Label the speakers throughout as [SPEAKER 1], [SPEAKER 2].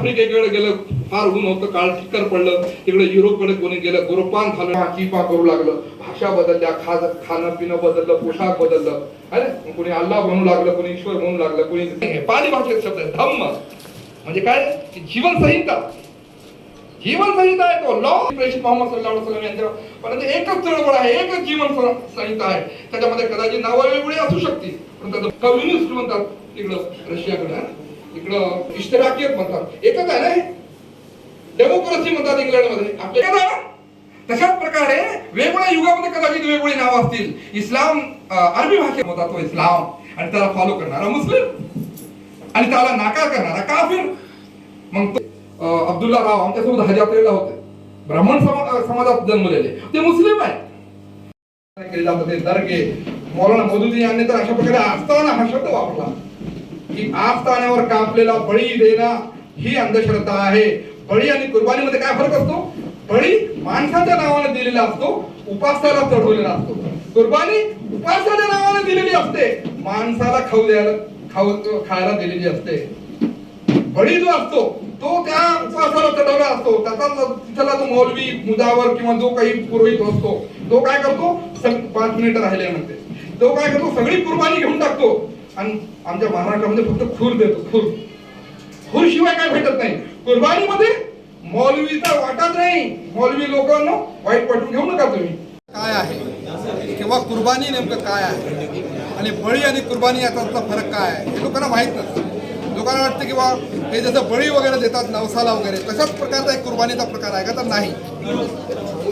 [SPEAKER 1] आफ्रिकेकडे गेलं फार ऊन होतं काळ ठिक्कर पडलं. तिकडे युरोपकडे कोणी गेलं गोरपान झालं चिपा करू लागलं. भाषा बदलल्या खा खाणं पिणं बदललं पोशाख बदललं. अरे कोणी अल्लाह म्हणू लागलं कोणी ईश्वर म्हणू लागलं कोणी पाणी भाषेत शब्द आहे धम्म. म्हणजे काय? की जीवनसंहिता. जीवनसंहिता आहे तो. लॉ प्रेषित मोहम्मद सल्लल्लाहु अलैहि यांच्या परंतु एकच चळवळ आहे एकच जीवन संहिता आहे. त्याच्यामध्ये कदाचित नावं वेगळी असू शकतील पण त्याचं कम्युनिस्ट म्हणतात तिकडं रशियाकडे इकडं इष्टराकीयत म्हणतात. एकच आहे ना हे? डेमोक्रेसी म्हणतात इंग्लंडमध्ये. आपल्या ना? तशाच प्रकारे वेगवेगळ्या युगामध्ये कदाचित वेगवेगळी नावं असतील. इस्लाम अरबी भाषेत होता तो इस्लाम. आणि त्याला फॉलो करणारा मुस्लिम. आणि त्याला नाकार करणारा काफिर. मग तो, अब्दुल्ला राव आमच्यासोबत हज यात्रेला होते. ब्राह्मण समाजात जन्मलेले. ते मुस्लिम आहे केले जातात दर्गे. मौलाना मधुदी यांनी तर अशा प्रकारे असताना हा शब्द वापरला. की आस्थानावर कापलेला बळी देणं ही अंधश्रद्धा आहे. बळी आणि कुर्बानीमध्ये काय फरक असतो? बळी माणसाच्या नावाने दिलेला असतो उपासाला चढवलेला असतो. कुर्बानी उपासाच्या नावाने दिलेली असते माणसाला खाऊ द्यायला खाऊ खायला दिलेली असते. बळी जो असतो तो त्या उपासाला चढवला असतो. त्याचा तिथला जो मौलवी मुदावर किंवा जो काही पुरोहित असतो तो काय करतो? पाच मिनिटं राहिले म्हणते तो काय करतो? सगळी कुर्बानी घेऊन टाकतो. आणि आमच्या महाराष्ट्रामध्ये फक्त खूर देतो खूर. खूर शिवाय काय भेटत नाही. कुर्बानीमध्ये मौलवीचा वाटाच नाही. मौलवी लोकांना वाईट वाटून घेऊ नका तुम्ही.
[SPEAKER 2] काय आहे? किंवा कुर्बानी नेमकं काय आहे? आणि बळी आणि कुर्बानी याचा फरक काय आहे? हे लोकांना माहीत नसतं. लोकांना वाटतं की बा हे जसं बळी वगैरे देतात नवसाला वगैरे तशाच प्रकारचा एक कुर्बानीचा प्रकार आहे का? तर नाही.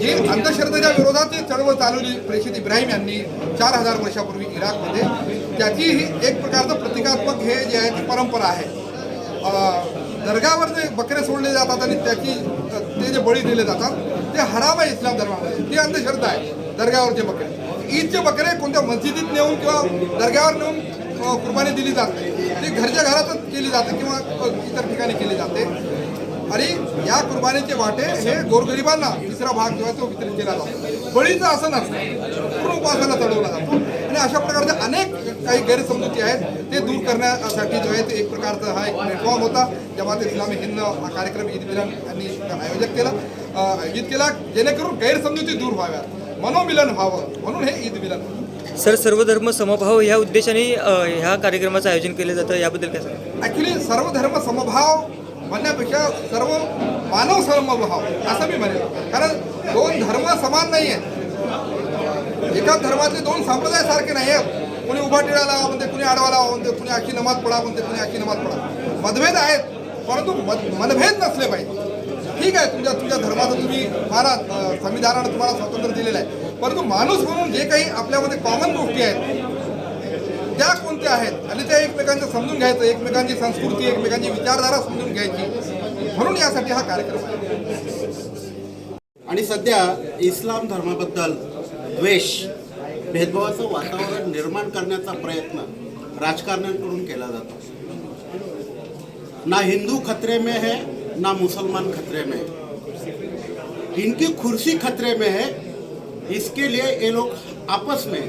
[SPEAKER 2] हे अंधश्रद्धेच्या विरोधात चळवळ चालवली प्रेषित इब्राहिम यांनी चार हजार वर्षापूर्वी इराकमध्ये. त्याची ही एक प्रकारचं प्रतिकात्मक हे जे आहे ती परंपरा आहे. दर्गावर जे बकरे सोडले जातात आणि त्याची ते जे बळी दिले जातात ते हराम आहे इस्लाम धर्मामध्ये. ती अंधश्रद्धा आहे दर्गावरचे बकरे. ईदचे बकरे कोणत्या मस्जिदीत नेऊन किंवा दर्ग्यावर नेऊन कुर्बानी दिली जाते. ती घरच्या घरातच केली जाते किंवा इतर ठिकाणी केली जाते. आणि या कुर्बानीचे वाटे हे गोरगरिबांना तिसरा भाग जो आहे तो वितरित केला जातो. बळीचं असं नसतं पूर्ण उपासाला चढवला जातो. आणि अशा प्रकारचे अनेक काही गैरसमजुती आहेत ते दूर करण्यासाठी जो आहे ते एक प्रकारचा हा एक प्लॅटफॉर्म होता जमात इस्लामी हिंद हा कार्यक्रम ईद मिलन यांनी आयोजित केला आयोजित केला जेणेकरून गैरसमजुती दूर व्हाव्यात. मनोमिलन व्हावं. म्हणून हे ईद मिलन
[SPEAKER 3] सर सर्व धर्म समभाव ह्या उद्देशाने ह्या कार्यक्रमाचं आयोजन केलं जातं याबद्दल काय सांगा
[SPEAKER 2] ऍक्च्युली सर्व धर्म समभाव म्हणण्यापेक्षा सर्व मानव समभाव असं मी म्हणेन. कारण दोन धर्म समान नाही आहेत एका धर्मातले दोन संप्रदाय सारखे नाही आहेत कुणी उभा टिळा लावा म्हणते कुणी आडवा लावा म्हणते कुणी आखी नमाज पडा म्हणते कुणी आखी नमाज पडा मतभेद आहेत परंतु मत मनभेद नसले पाहिजे. ठीक आहे तुमच्या तुमच्या धर्माचं तुम्ही मारा संविधानानं तुम्हाला स्वातंत्र्य दिलेलं आहे. परंतु माणूस म्हणून जे काही आपल्यामध्ये कॉमन गोष्टी आहेत त्या कोणत्या आहेत? आणि त्या एकमेकांचं समजून घ्यायचं एकमेकांची संस्कृती एकमेकांची विचारधारा समजून घ्यायची. म्हणून यासाठी हा कार्यक्रम आहे.
[SPEAKER 4] आणि सध्या इस्लाम धर्माबद्दल द्वेष भेदभावाचं वातावरण निर्माण करण्याचा प्रयत्न राजकारण्यांकडून केला जातो. ना हिंदू खतरे में है ना मुसलमान खतरे में है. इनकी कुर्सी खतरे में है इसके लिए ये लोग आपस में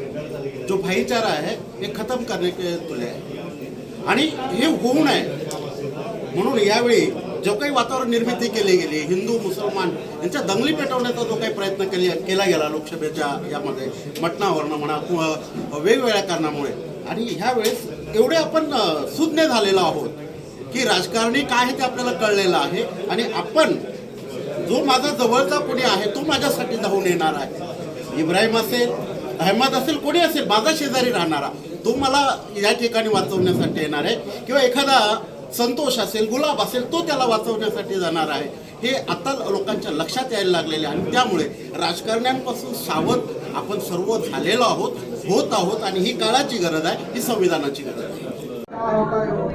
[SPEAKER 4] जो भाईचारा आहे हे खतम करण्याचे के तुले. आहे आणि हे होऊ नये. म्हणून यावेळी जो काही वातावरण निर्मिती केली गेली हिंदू मुसलमान यांच्या दंगली पेटवण्याचा जो काही प्रयत्न केली केला गेला लोकसभेच्या यामध्ये मटणावरनं म्हणा किंवा वेगवेगळ्या कारणामुळे. आणि ह्यावेळेस एवढे आपण सुज्ञ झालेलो आहोत की राजकारणी काय आहे ते आपल्याला कळलेलं आहे. आणि आपण जो माझा जवळचा कोणी आहे तो माझ्यासाठी धावून येणार आहे. इब्राहिम असेल अहमद असेल कोणी असेल माझा शेजारी राहणारा तो मला या ठिकाणी वाचवण्यासाठी येणार आहे. किंवा एखादा संतोष असेल गुलाब असेल तो त्याला वाचवण्यासाठी जाणार आहे. हे आता लोकांच्या लक्षात यायला लागलेले आहे. आणि त्यामुळे राजकारण्यांपासून सावध आपण सर्व झालेलो आहोत होत आहोत आणि ही काळाची गरज आहे ही संविधानाची गरज आहे.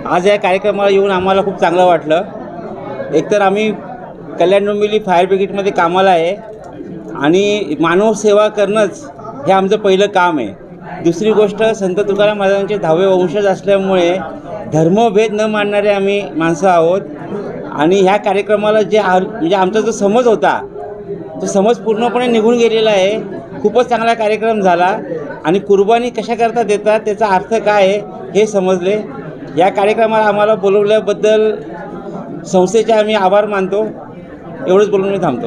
[SPEAKER 5] आज या कार्यक्रमाला येऊन आम्हाला खूप चांगलं वाटलं. एकतर आम्ही कल्याण डोंबिवली फायर ब्रिगेडमध्ये कामाला आहे. आणि मानव सेवा करणंच हे आमचं पहिलं काम आहे. दुसरी गोष्ट संत तुकाराम महाराजांचे दहावे वंशज असल्यामुळे धर्मभेद न मानणारे आम्ही माणसं आहोत. आणि ह्या कार्यक्रमाला जे आ म्हणजे आमचा जो समज होता तो समज पूर्णपणे निघून गेलेला आहे. खूपच चांगला कार्यक्रम झाला. आणि कुर्बानी कशाकरता देतात त्याचा अर्थ काय आहे हे समजले. या कार्यक्रमाला आम्हाला बोलवल्याबद्दल संस्थेचे आम्ही आभार मानतो. एवढंच बोलून मी थांबतो.